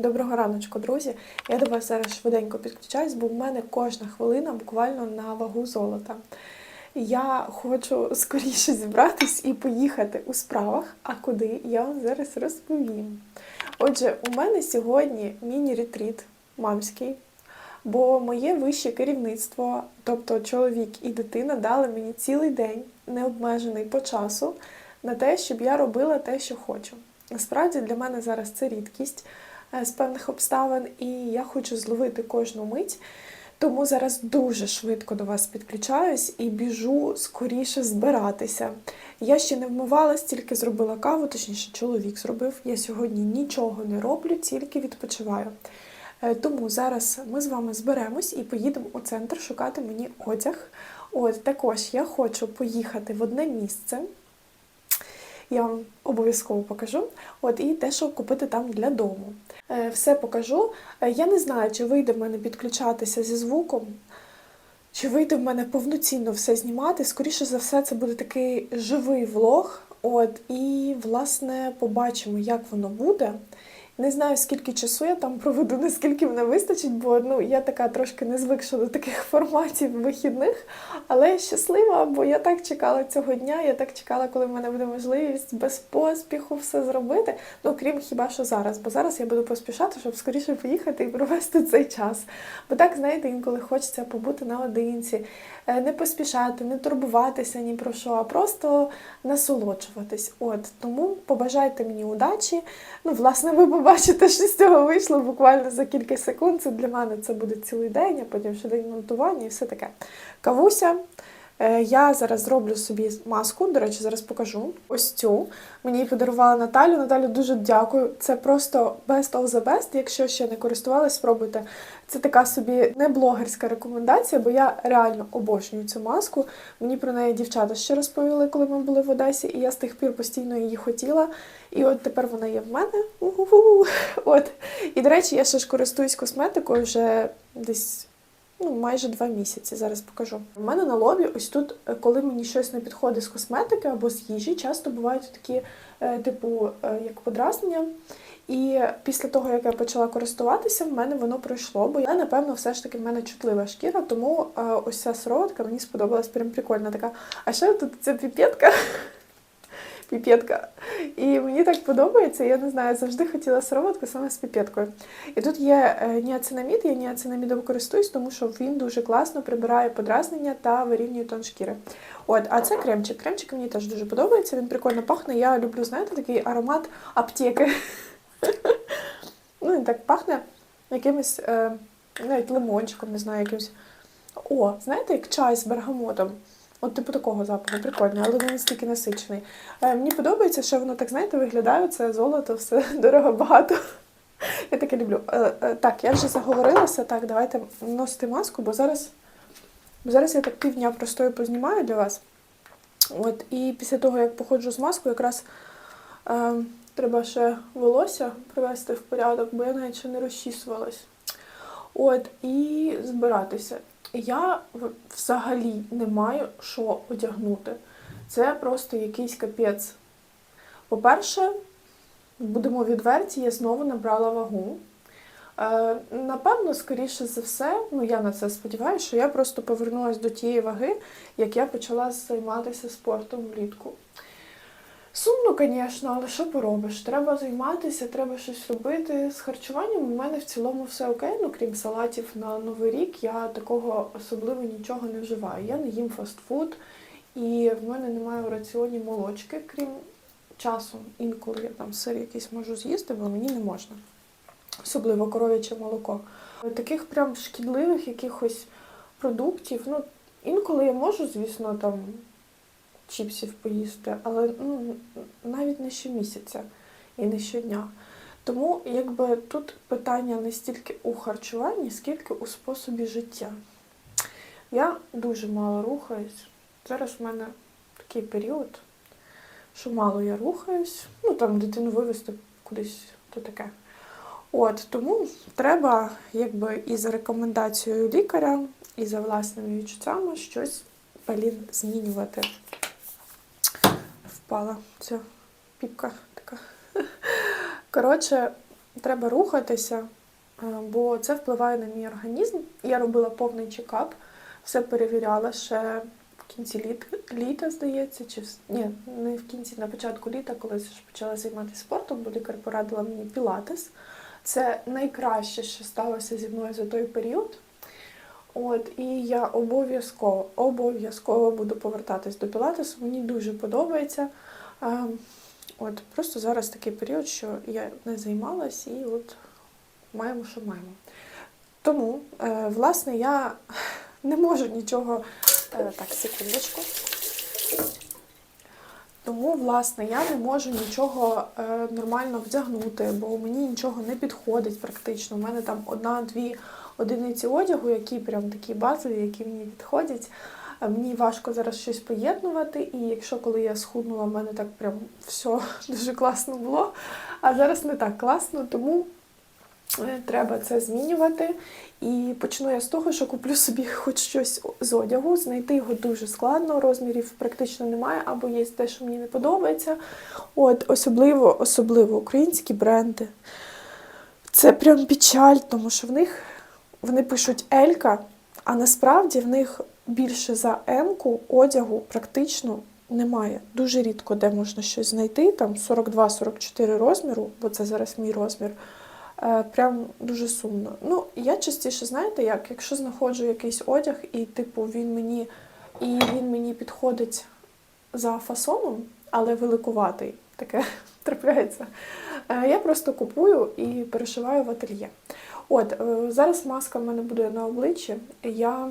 Доброго раночку, друзі. Я до вас зараз швиденько підключаюсь, бо в мене кожна хвилина буквально на вагу золота. Я хочу скоріше зібратись і поїхати у справах, а куди я вам зараз розповім. Отже, у мене сьогодні міні-ретріт мамський, бо моє вище керівництво, тобто чоловік і дитина, дали мені цілий день, необмежений по часу, на те, щоб я робила те, що хочу. Насправді для мене зараз це рідкість з певних обставин, і я хочу зловити кожну мить. Тому зараз дуже швидко до вас підключаюсь і біжу скоріше збиратися. Я ще не вмивалась, тільки зробила каву, точніше, чоловік зробив. Я сьогодні нічого не роблю, тільки відпочиваю. Е, Тому зараз ми з вами зберемось і поїдемо у центр шукати мені одяг. От також я хочу поїхати в одне місце. Я вам обов'язково покажу. От і те, що купити там для дому. Е, Все покажу. Е, Я не знаю, чи вийде в мене підключатися зі звуком, чи вийде в мене повноцінно все знімати. Скоріше за все, це буде такий живий влог. От, і, власне, побачимо, як воно буде. Не знаю, скільки часу я там проведу, наскільки мене вистачить, бо ну, я така трошки не звикша до таких форматів вихідних, але я щаслива, бо я так чекала цього дня, я так чекала, коли в мене буде можливість без поспіху все зробити. Ну, крім хіба що зараз, бо зараз я буду поспішати, щоб скоріше поїхати і провести цей час. Бо так, знаєте, інколи хочеться побути наодинці, е, не поспішати, не турбуватися ні про що, а просто насолоджуватись. От тому побажайте мені удачі. Ну, власне, ви побачите, що з цього вийшло буквально за кілька секунд. Це для мене це буде цілий день, а потім ще день монтування і все таке. Кавуся. Е, Я зараз зроблю собі маску, до речі, зараз покажу. Ось цю. Мені її подарувала Наталю. Наталю дуже дякую. Це просто best of the best. Якщо ще не користувалась, спробуйте. Це така собі не блогерська рекомендація, бо я реально обожнюю цю маску. Мені про неї дівчата ще розповіли, коли ми були в Одесі, і я з тих пір постійно її хотіла. І от тепер вона є в мене. У-ху-ху. От. І, до речі, я ще ж користуюсь косметикою вже десь ну, майже два місяці. Зараз покажу. У мене на лобі, ось тут, е, коли мені щось не підходить з косметики або з їжі, часто бувають такі, е, типу, е, як подразнення. І після того, як я почала користуватися, в мене воно пройшло, бо я, напевно, все ж таки в мене чутлива шкіра, тому ось ця сироватка мені сподобалась прям прикольна така. А ще тут ця піпетка. Піпетка. І мені так подобається, я не знаю, завжди хотіла сироватку саме з піпеткою. І тут є е, ніацинамід, я ніацинамідом користуюсь, тому що він дуже класно прибирає подразнення та вирівнює тон шкіри. От, а це кремчик. Кремчик мені теж дуже подобається, він прикольно пахне. Я люблю, знаєте, такий аромат аптеки. Ну, він так пахне якимось е, навіть лимончиком, не знаю, якимось. О, знаєте, як чай з бергамотом. От типу такого запаху, прикольно, але не настільки насичений. Е, мені подобається, що воно так, знаєте, виглядає, це золото, все дорого багато. Я таке люблю. Е, е, так, я вже заговорилася. Так, давайте носити маску, бо зараз, бо зараз я так півдня простою познімаю для вас. От, і після того, як походжу з маскою, якраз е, треба ще волосся привести в порядок, бо я навіть ще не розчісувалась. От, і збиратися. Я взагалі не маю що одягнути. Це просто якийсь капець. По-перше, будемо відверті, я знову набрала вагу. Е, напевно, скоріше за все, ну я на це сподіваюся, що я просто повернулася до тієї ваги, як я почала займатися спортом влітку. Сумно, звісно, але що поробиш? Треба займатися, треба щось робити. З харчуванням у мене в цілому все окей, ну крім салатів на Новий рік, я такого особливо нічого не вживаю. Я не їм фастфуд, і в мене немає в раціоні молочки, крім часу. Інколи я там сир якийсь можу з'їсти, бо мені не можна. Особливо коров'яче молоко. Таких прям шкідливих якихось продуктів. Ну, інколи я можу, звісно, там чіпсів поїсти, але ну, навіть не щомісяця і не щодня. Тому якби тут питання не стільки у харчуванні, скільки у способі життя. Я дуже мало рухаюсь. Зараз в мене такий період, що мало я рухаюсь. Ну там дитину вивезти кудись, то таке. От, тому треба якби і за рекомендацією лікаря, і за власними відчуттями щось блін, змінювати. Впала ця піпка така. Коротше, треба рухатися, е, бо це впливає на мій організм. Я робила повний чекап, все перевіряла ще в кінці літ, літа, здається, чи ні, не в кінці, на початку літа, коли я почала займатися спортом, бо лікар порадила мені пілатес. Це найкраще, що сталося зі мною за той період. От, і я обов'язково, обов'язково буду повертатись до пілатесу. Мені дуже подобається. Ем, От просто зараз такий період, що я не займалась, і от маємо, що маємо. Тому, е, власне, я не можу нічого. е, Так, секундочку. Тому, власне, я не можу нічого е, нормально вдягнути, бо мені нічого не підходить практично. У мене там одна-дві одиниці одягу, які прям такі базові, які мені підходять. Мені важко зараз щось поєднувати, і якщо коли я схуднула, в мене так прям все дуже класно було. А зараз не так класно, тому е, треба це змінювати. І почну я з того, що куплю собі хоч щось з одягу. Знайти його дуже складно, розмірів практично немає, або є те, що мені не подобається. От, особливо, особливо українські бренди. Це прям печаль, тому що в них вони пишуть Елька, а насправді в них більше за М-ку одягу практично немає. Дуже рідко де можна щось знайти, там 42-44 розміру, бо це зараз мій розмір. Е, Прям дуже сумно. Ну, я частіше, знаєте, як, якщо знаходжу якийсь одяг, і типу він мені, і він мені підходить за фасоном, але великуватий, таке трапляється. е, Я просто купую і перешиваю в ательє. От, е, зараз маска в мене буде на обличчі. Я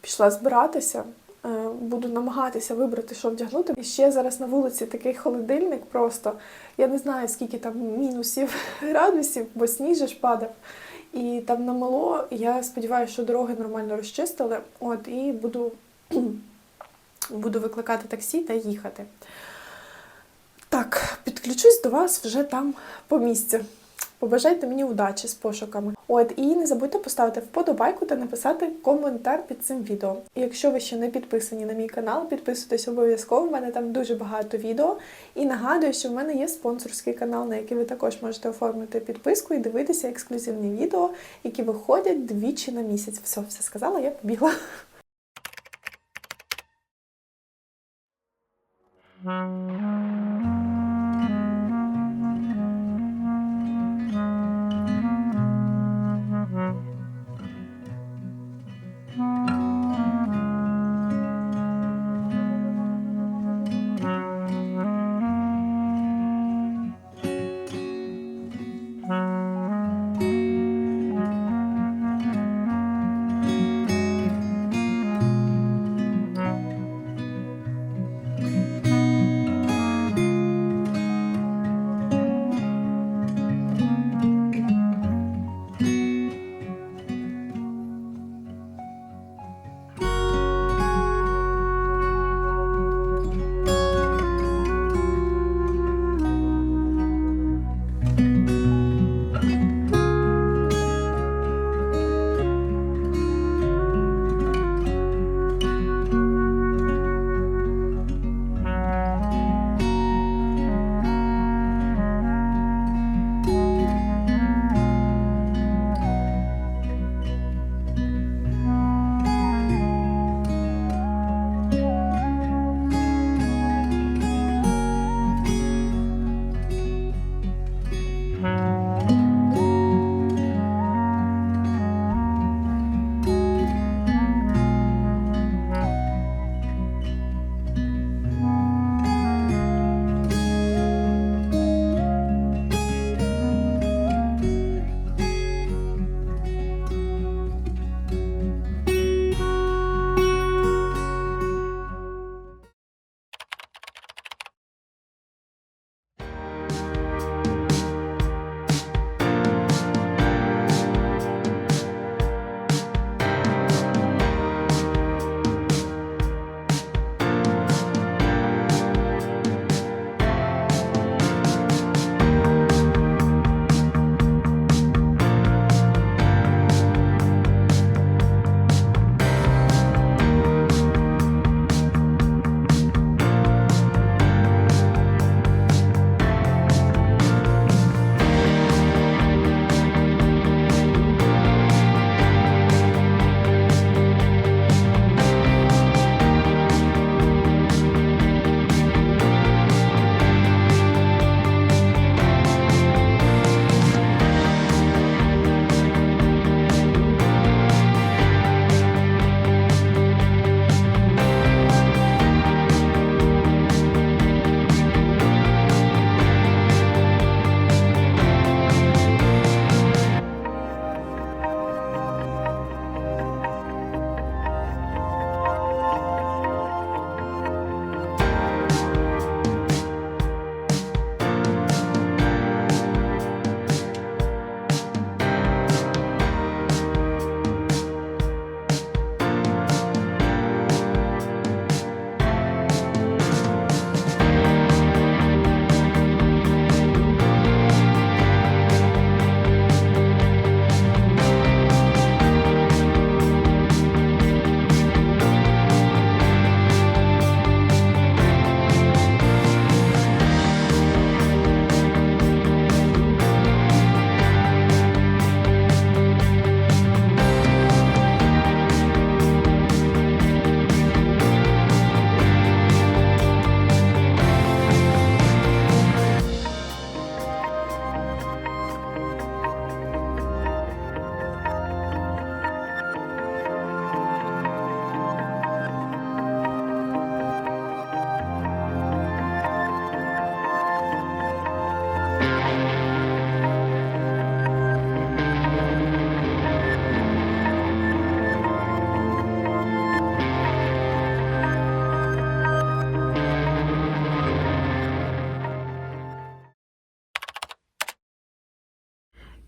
пішла збиратися, е, буду намагатися вибрати, що вдягнути. І ще зараз на вулиці такий холодильник просто. Я не знаю, скільки там мінусів градусів, бо сніг же ж падав. І там намело, я сподіваюся, що дороги нормально розчистили. От, і буду, буду викликати таксі та їхати. Так, підключусь до вас вже там по місці. Побажайте мені удачі з пошуками. От і не забудьте поставити вподобайку та написати коментар під цим відео. І якщо ви ще не підписані на мій канал, підписуйтесь обов'язково. в мене там дуже багато відео. І нагадую, що в мене є спонсорський канал, на який ви також можете оформити підписку і дивитися ексклюзивні відео, які виходять двічі на місяць. Все, все сказала, я побігла. Mm-hmm.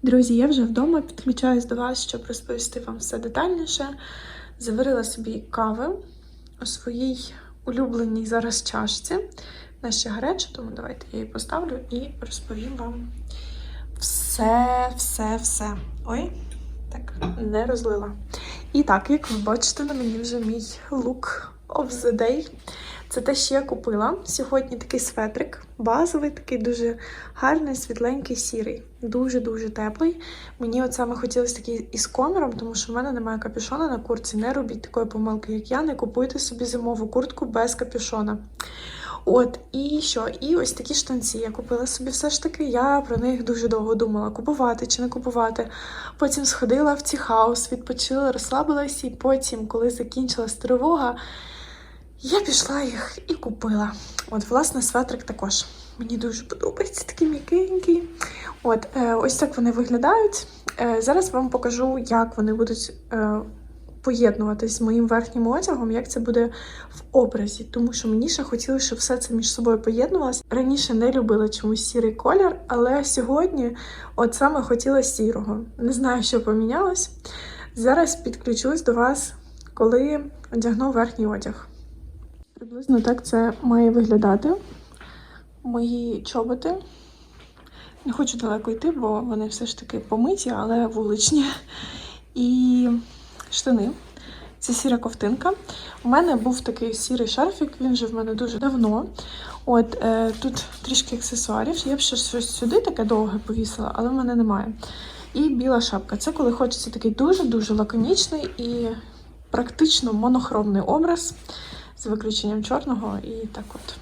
Друзі, я вже вдома підключаюсь до вас, щоб розповісти вам все детальніше. Заварила собі кави у своїй улюбленій зараз чашці. Вона ще гаряча, тому давайте я її поставлю і розповім вам все, все, все. Ой, так, не розлила. І так, як ви бачите, на мені вже мій look of the day. Це те, що я купила. Сьогодні такий светрик, базовий, такий дуже гарний, світленький, сірий. Дуже-дуже теплий. Мені от саме хотілося такий із коміром, тому що в мене немає капюшона на куртці. Не робіть такої помилки, як я. Не купуйте собі зимову куртку без капюшона. От, і що? І ось такі штанці я купила собі все ж таки. Я про них дуже довго думала, купувати чи не купувати. Потім сходила в ці хаус, відпочила, розслабилась, і потім, коли закінчилась тривога, я пішла їх і купила. От, власне, светрик також. Мені дуже подобається, такий м'якенький. От, е, ось так вони виглядають. Е, зараз вам покажу, як вони будуть е, поєднуватись з моїм верхнім одягом, як це буде в образі. Тому що мені ще хотілося, щоб все це між собою поєднувалося. Раніше не любила чомусь сірий колір, але сьогодні от саме хотіла сірого. Не знаю, що помінялось. Зараз підключусь до вас, коли одягну верхній одяг. Приблизно так це має виглядати. Мої чоботи. Не хочу далеко йти, бо вони все ж таки помиті, але вуличні. І штани. Це сіра ковтинка. У мене був такий сірий шарфік, він вже в мене дуже давно. От е, тут трішки аксесуарів. Я б ще щось сюди таке довге повісила, але в мене немає. І біла шапка. Це коли хочеться такий дуже-дуже лаконічний і практично монохромний образ з виключенням чорного, і так от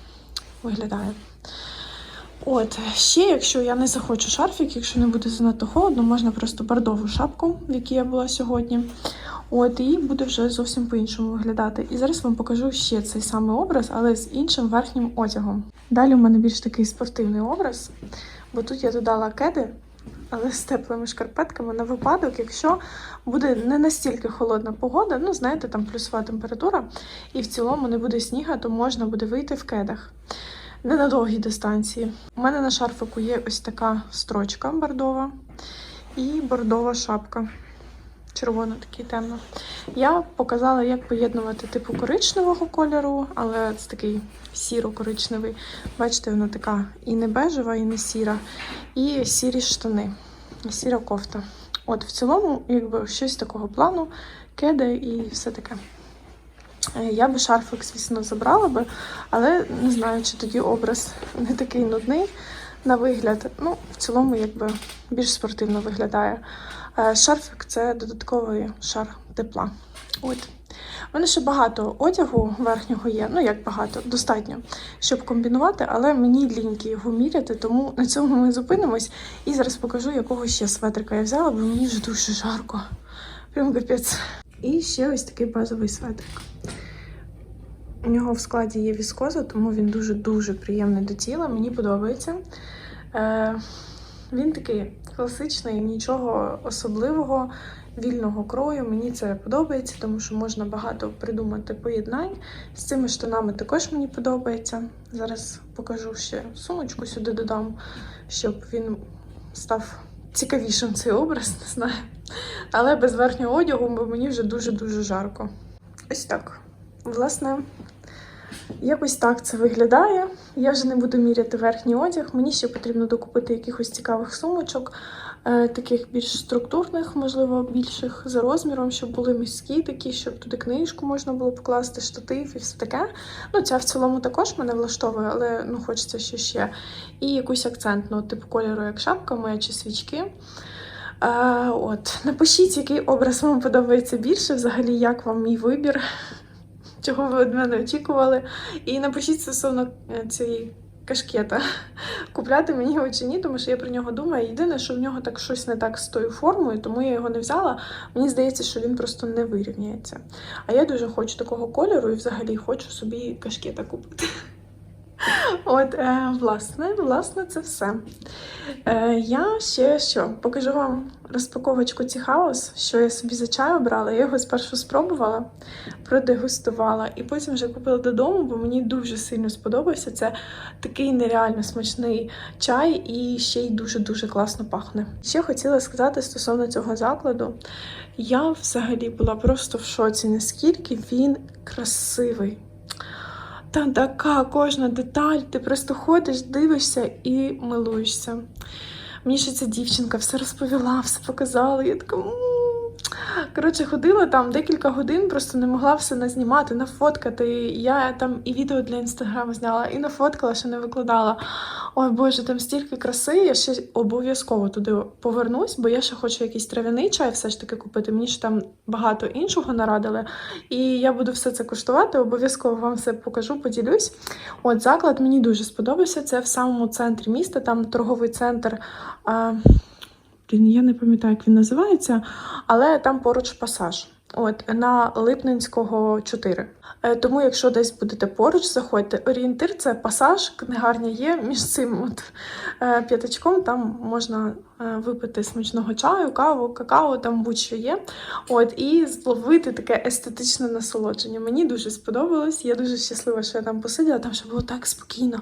виглядає. От, ще, якщо я не захочу шарфік, якщо не буде занадто холодно, можна просто бордову шапку, в якій я була сьогодні. От, і буде вже зовсім по-іншому виглядати. І зараз вам покажу ще цей самий образ, але з іншим верхнім одягом. Далі у мене більш такий спортивний образ, бо тут я додала кеди, але з теплими шкарпетками на випадок, якщо буде не настільки холодна погода, ну, знаєте, там плюсова температура, і в цілому не буде сніга, то можна буде вийти в кедах. Не на довгій дистанції. У мене на шарфику є ось така строчка бордова і бордова шапка. Червона, такий темно. Я показала, як поєднувати типу коричневого кольору, але це такий сіро-коричневий. Бачите, вона така і не бежева, і не сіра. І сірі штани, і сіра кофта. От, в цілому, якби щось такого плану, кеди і все таке. Е, Я би шарфик, звісно, забрала би, але не знаю, чи тоді образ не такий нудний на вигляд. Ну, в цілому, якби більш спортивно виглядає. Е, Шарфик це додатковий шар тепла. От. У мене ще багато одягу верхнього є, ну як багато, достатньо, щоб комбінувати, але мені ліньки його міряти, тому на цьому ми зупинимось. І зараз покажу, якого ще светрика я взяла, бо мені вже дуже жарко. Прям капець. І ще ось такий базовий светрик. У нього в складі є віскоза, тому він дуже-дуже приємний до тіла. Мені подобається. Е, він такий класичний, нічого особливого, вільного крою. Мені це подобається, тому що можна багато придумати поєднань. З цими штанами також мені подобається. Зараз покажу ще сумочку сюди додам, щоб він став цікавішим цей образ, не знаю. Але без верхнього одягу, бо мені вже дуже-дуже жарко. Ось так. Власне, якось так це виглядає. Я вже не буду міряти верхній одяг. Мені ще потрібно докупити якихось цікавих сумочок, е, таких більш структурних, можливо, більших за розміром, щоб були міські такі, щоб туди книжку можна було покласти, штатив і все таке. Ну, ця в цілому також мене влаштовує, але ну, хочеться ще ще. І якусь акцентну, типу кольору, як шапка моя чи свічки. Е, от, напишіть, який образ вам подобається більше, взагалі, як вам мій вибір, чого ви від мене очікували. І напишіть стосовно е, цієї кашкета, купляти мені його чи ні, тому що я про нього думаю. Єдине, що в нього так щось не так з тою формою, тому я його не взяла. Мені здається, що він просто не вирівняється. А я дуже хочу такого кольору і взагалі хочу собі кашкета купити. От, е, власне, власне, це все. Е, я ще що? Покажу вам розпаковочку ці хаус, що я собі за чай обрала. Я його спершу спробувала, продегустувала, і потім вже купила додому, бо мені дуже сильно сподобався. Це такий нереально смачний чай і ще й дуже-дуже класно пахне. Ще хотіла сказати стосовно цього закладу. Я взагалі була просто в шоці, наскільки він красивий. Там така кожна деталь, ти просто ходиш, дивишся і милуєшся. Мені ще ця дівчинка все розповіла, все показала. Я така. Коротше, ходила там декілька годин, просто не могла все назнімати, нафоткати. Я там і відео для інстаграму зняла, і нафоткала, що не викладала. Ой Боже, там стільки краси, я ще обов'язково туди повернусь, бо я ще хочу якийсь трав'яний чай все ж таки купити. Мені ж там багато іншого нарадили. І я буду все це коштувати, обов'язково вам все покажу, поділюсь. От заклад мені дуже сподобався. Це в самому центрі міста, там торговий центр. Блін, я не пам'ятаю, як він називається, але там поруч пасаж. От на Липненського 4. Е, Тому, якщо десь будете поруч, заходьте. Орієнтир це пасаж, книгарня є між цим от, е, п'ятачком. Там можна е, випити смачного чаю, каву, какао, там будь-що є. От, і зловити таке естетичне насолодження. Мені дуже сподобалось. Я дуже щаслива, що я там посиділа. Там ще було так спокійно,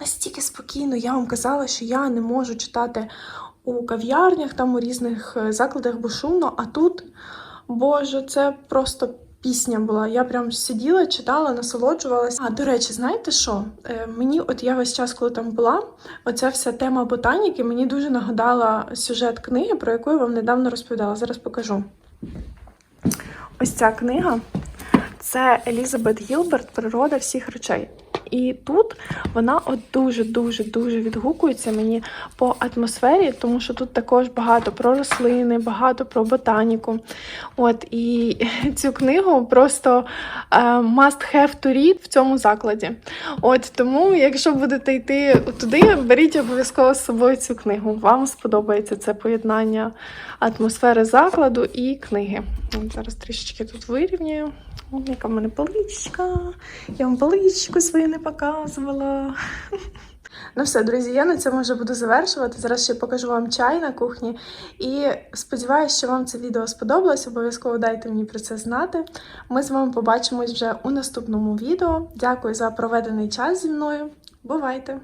настільки спокійно. Я вам казала, що я не можу читати у кав'ярнях, там у різних е, закладах, бо шумно, а тут. Боже, це просто пісня була. Я прям сиділа, читала, насолоджувалася. А до речі, знаєте що? Е, мені, от я весь час, коли там була, оця вся тема ботаніки мені дуже нагадала сюжет книги, про яку я вам недавно розповідала. Зараз покажу. Ось ця книга це Елізабет Гілберт Природа всіх речей. І тут вона от дуже дуже дуже відгукується мені по атмосфері, тому що тут також багато про рослини, багато про ботаніку. От і цю книгу просто е, must have to read в цьому закладі. От тому, якщо будете йти туди, беріть обов'язково з собою цю книгу. Вам сподобається це поєднання атмосфери закладу і книги. Зараз трішечки тут вирівнюю. Яка в мене поличка. Я вам поличку свою не показувала. Ну все, друзі, я на цьому вже буду завершувати. Зараз ще покажу вам чай на кухні. І сподіваюся, що вам це відео сподобалось. Обов'язково дайте мені про це знати. Ми з вами побачимось вже у наступному відео. Дякую за проведений час зі мною. Бувайте!